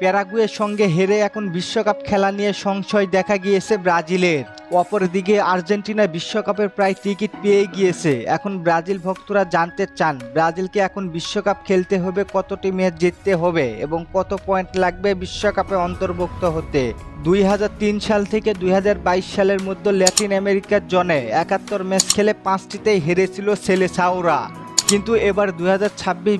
প্যারাগুয়ের সঙ্গে হেরে এখন বিশ্বকাপ খেলা নিয়ে সংশয় দেখা গিয়েছে ব্রাজিলের। অপরদিকে আর্জেন্টিনা বিশ্বকাপের প্রায় টিকিট পেয়ে গিয়েছে। এখন ব্রাজিল ভক্তরা জানতে চান, ব্রাজিলকে এখন বিশ্বকাপ খেলতে হবে, কতটি ম্যাচ জিততে হবে এবং কত পয়েন্ট লাগবে বিশ্বকাপে অন্তর্ভুক্ত হতে। দুই হাজার তিন সাল থেকে দুই হাজার বাইশ সালের মধ্যে ল্যাটিন আমেরিকার জনে একাত্তর ম্যাচ খেলে পাঁচটিতেই হেরেছিল সেলেসাওরা কিন্তু এবার দু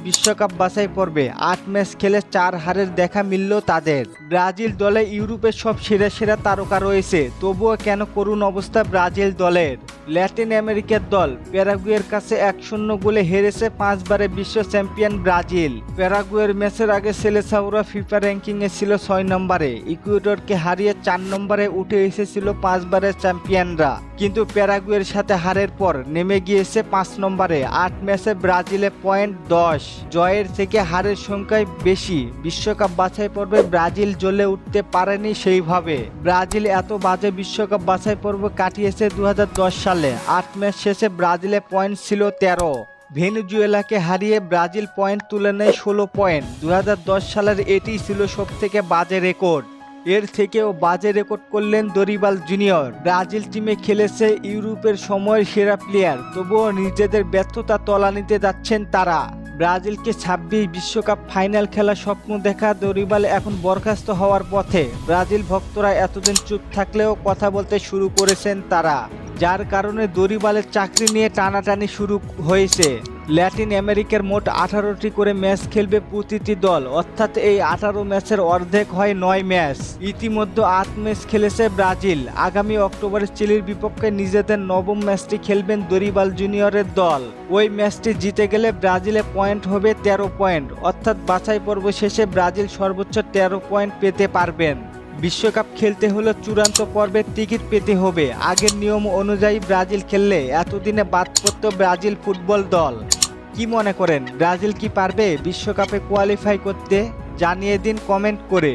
বিশ্বকাপ বাছাই পর্বে আট ম্যাচ খেলে চার হারের দেখা মিলল তাদের। ব্রাজিল দলে ইউরোপের সব সেরা সেরা তারকা রয়েছে, তবুও কেন করুণ অবস্থা ব্রাজিল দলের? ল্যাটিন আমেরিকার দল, প্যারাগুয়ের কাছে এক শূন্য গোলে হেরেছে পাঁচবারে বিশ্ব চ্যাম্পিয়ন ব্রাজিল। প্যারাগুয়ের ম্যাচের আগে সেলেসাউরা ফিফা র্যাঙ্কিংয়ে ছিল ছয় নম্বরে, ইকুয়েডরকে হারিয়ে চার নম্বরে উঠে এসেছিল পাঁচবারের চ্যাম্পিয়নরা। কিন্তু প্যারাগুয়ের সাথে হারের পর নেমে গিয়েছে পাঁচ নম্বরে। আট ম্যাচে ব্রাজিলে পয়েন্ট দশ। জয়ের থেকে হারের সংখ্যায় বেশি। বিশ্বকাপ বাছাই পর্বে ব্রাজিল জ্বলে উঠতে পারেনি সেইভাবে। ব্রাজিল এত বাজে বিশ্বকাপ বাছাই পর্ব কাটিয়েছে দু হাজার দশ সালে। আট ম্যাচ শেষে ব্রাজিলে পয়েন্ট ছিল তেরো। ভেনেজুয়েলাকে হারিয়ে ব্রাজিল পয়েন্ট তুলে নেয় ষোলো পয়েন্ট। দুই হাজার দশ সালের এটি ছিল সব থেকে বাজে রেকর্ড। এর থেকেও বাজে রেকর্ড করলেন দরিবাল জুনিয়র। ব্রাজিল টিমে খেলেছে ইউরোপের সময়ের সেরা প্লেয়ার, তবুও নিজেদের ব্যর্থতা তলানিতে যাচ্ছেন তারা। ব্রাজিলকে ছাব্বিশ বিশ্বকাপ ফাইনাল খেলা স্বপ্ন দেখা দরিবাল এখন বরখাস্ত হওয়ার পথে। ব্রাজিল ভক্তরা এতদিন চুপ থাকলেও কথা বলতে শুরু করেছেন তারা, যার কারণে দরিবালের চাকরি নিয়ে টানাটানি শুরু হয়েছে। ল্যাটিন আমেরিকার মোট আঠারোটি করে ম্যাচ খেলবে প্রতিটি দল, অর্থাৎ এই আঠারো ম্যাচের অর্ধেক হয় নয় ম্যাচ। ইতিমধ্যে আট ম্যাচ খেলেছে ব্রাজিল। আগামী অক্টোবরে চিলির বিপক্ষে নিজেদের নবম ম্যাচটি খেলবেন দরিবাল জুনিয়রের দল। ওই ম্যাচটি জিতে গেলে ব্রাজিলে পয়েন্ট হবে তেরো পয়েন্ট, অর্থাৎ বাছাই পর্ব শেষে ব্রাজিল সর্বোচ্চ তেরো পয়েন্ট পেতে পারবেন। বিশ্বকাপ খেলতে হলে চূড়ান্ত পর্বে টিকিট পেতে হবে। আগের নিয়ম অনুযায়ী ব্রাজিল খেললে এতদিনে বাদ পড়ত ব্রাজিল ফুটবল দল। কি মনে করেন, ব্রাজিল কি পারবে বিশ্বকাপে কোয়ালিফাই করতে? জানিয়ে দিন কমেন্ট করে।